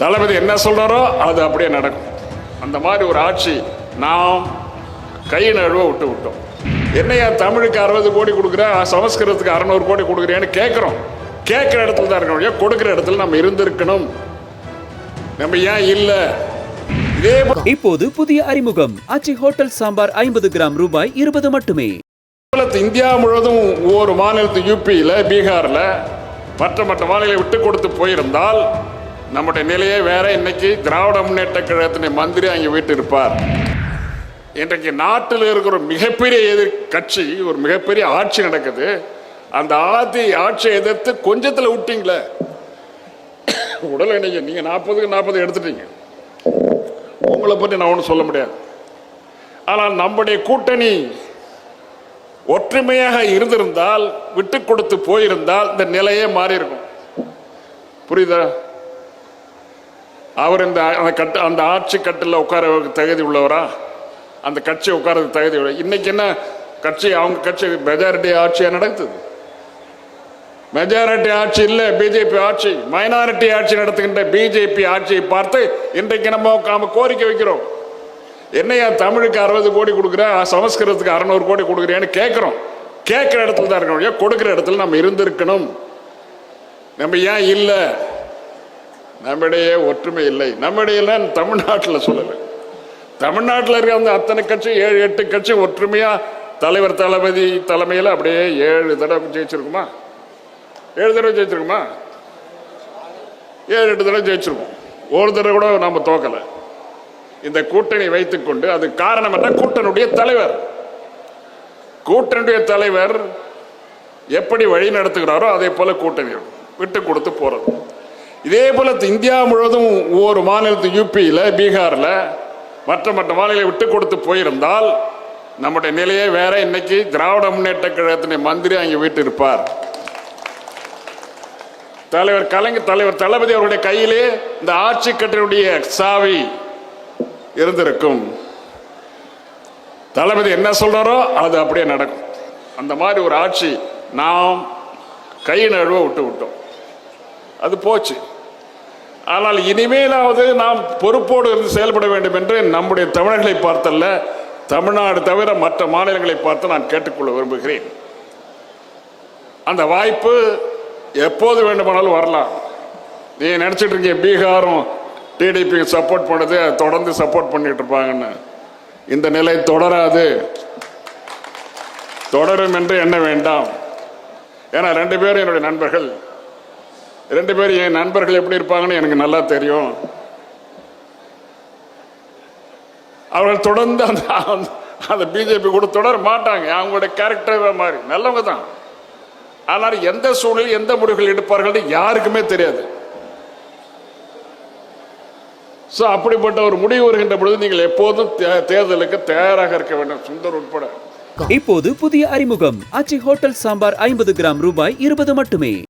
தளபதி என்ன சொல்றாரோ அது அப்படியே நடக்கும். அந்த மாதிரி ஒரு ஆட்சி நாம் கை நழுவ விட்டு விட்டோம். என்னையா தமிழுக்கு அறுபது கோடி கொடுக்குறேன் சமஸ்கிருதத்துக்கு அறநூறு கோடி கொடுக்குறேன்னு கேட்குறோம். கேட்குற இடத்துல தான் இருக்கணும். கொடுக்குற இடத்துல நம்ம இருந்திருக்கணும். நம்ம ஏன் இல்லை? இப்போது புதிய அறிமுகம். ஆச்சி ஹோட்டல் சாம்பார் ஐம்பது கிராம் ரூபாய் இருபது மட்டுமே. இந்தியா முழுவதும் ஒவ்வொரு மாநிலத்து யூபியில் பீகாரில் மற்ற மற்ற மாநிலங்களை விட்டு கொடுத்து போயிருந்தால் நம்முடைய நிலையே வேற. இன்னைக்கு திராவிட முன்னேற்ற கழகத்தின் மந்திரி அங்கே வீட்டு இருப்பார் இன்றைக்கு நாட்டில் இருக்கிற ஒரு மிகப்பெரிய எதிர் கட்சி ஒரு மிகப்பெரிய ஆட்சி நடக்குது. அந்த ஆதி ஆட்சியை எதிர்த்து கொஞ்சத்தில் விட்டீங்களே? உடல் இன்னைக்கு நீங்கள் நாற்பதுக்கு நாற்பது எடுத்துட்டீங்க. உங்களை பற்றி நான் ஒன்றும் சொல்ல முடியாது. ஆனால் நம்முடைய கூட்டணி ஒற்றுமையாக இருந்திருந்தால் விட்டு கொடுத்து போயிருந்தால் இந்த நிலையே மாறி இருக்கும் புரியுதா? அவர் இந்த அந்த கட்டு அந்த ஆட்சி கட்டில் உட்கார தகுதி உள்ளவரா? அந்த கட்சி உட்காரது தகுதி உள்ள இன்னைக்கு என்ன கட்சி அவங்க கட்சி மெஜாரிட்டி ஆட்சியாக நடக்குது? மெஜாரிட்டி ஆட்சி இல்லை பிஜேபி ஆட்சி மைனாரிட்டி ஆட்சி நடத்துகின்ற பிஜேபி ஆட்சியை பார்த்து இன்றைக்கு நம்ம நாம கோரிக்கை வைக்கிறோம். என்னையா தமிழுக்கு அறுபது கோடி கொடுக்குறேன் சமஸ்கிருதத்துக்கு அறநூறு கோடி கொடுக்குறேன்னு கேட்குறோம். கேட்குற இடத்துல தான் இருக்கணும். ஏன் கொடுக்குற இடத்துல நம்ம இருந்திருக்கணும்? நம்ம ஏன் இல்லை? நம்மிடையே ஒற்றுமை இல்லை. நம்மிடையெல்லாம் தமிழ்நாட்டில் சொல்லலை. தமிழ்நாட்டில் இருக்க அந்த அத்தனை கட்சி ஏழு எட்டு கட்சி ஒற்றுமையாக தலைவர் தளபதி தலைமையில் அப்படியே ஏழு தடவை ஜெயிச்சிருக்குமா? ஏழு தடவை ஜெயிச்சிருக்குமா? ஏழு எட்டு தடவை ஜெயிச்சிருக்கோம் ஒரு தடவை கூட நம்ம தோக்கலை. இந்த கூட்டணி வைத்துக்கொண்டு அது காரணம் என்ன? கூட்டனுடைய தலைவர். கூட்டனுடைய தலைவர் எப்படி வழி நடத்துகிறாரோ அதே போல கூட்டணி விட்டு கொடுத்து போறது. இதே போல இந்தியா முழுவதும் ஒவ்வொரு மாநிலத்து யூபியில் பீகாரில் மற்ற மற்ற மாநிலங்களை விட்டு கொடுத்து போயிருந்தால் நம்முடைய நிலையே வேற. இன்னைக்கு திராவிட முன்னேற்ற கழகத்தின் மந்திரி அங்கே வீட்டு இருப்பார் தலைவர் கலைஞர் தலைவர் தளபதி அவருடைய கையிலே இந்த ஆட்சி கட்டினுடைய சாவி இருந்திருக்கும். தளபதி என்ன சொல்றாரோ அது அப்படியே நடக்கும். அந்த மாதிரி ஒரு ஆட்சி நாம் கை நழுவ விட்டு விட்டோம். அது போச்சு. ஆனால் இனிமேலாவது நாம் பொறுப்போடு இருந்து செயல்பட வேண்டும் என்று நம்முடைய தமிழர்களை பார்த்தல்ல தமிழ்நாடு தவிர மற்ற மாநிலங்களை பார்த்து நான் கேட்டுக்கொள்ள விரும்புகிறேன். அந்த வாய்ப்பு எப்போது வேண்டுமானாலும் வரலாம். நீ நினைச்சிட்டு இருக்கீங்க பீகாரும் டிடிபி சப்போர்ட் பண்ணது தொடர்ந்து சப்போர்ட் பண்ணிட்டு இருப்பாங்கன்னு. இந்த நிலை தொடராது. தொடரும் என்று எண்ண வேண்டாம். ஏன்னா ரெண்டு பேரும் என்னுடைய நண்பர்கள். ரெண்டு பேரும் என் நண்பர்கள் எப்படி இருப்பாங்கன்னு எனக்கு நல்லா தெரியும். அவர்கள் தொடர்ந்து அந்த அந்த- பிஜேபி கூட தொடர மாட்டாங்க. அவங்களுடைய கேரக்டர் மாதிரி நல்லவங்க தான். ஆனால் எந்த சூழலில் எந்த முடிவுகள் எடுப்பார்கள் யாருக்குமே தெரியாது. ஸோ அப்படிப்பட்ட ஒரு முடிவு வருகின்ற பொழுது நீங்கள் எப்போதும் தே- தேர்தலுக்கு தயாராக இருக்க வேண்டும். சுந்தர் உட்பட. இப்போது புதிய அறிமுகம். ஆச்சி ஹோட்டல் சாம்பார் ஐம்பது கிராம் ரூபாய் இருபது மட்டுமே.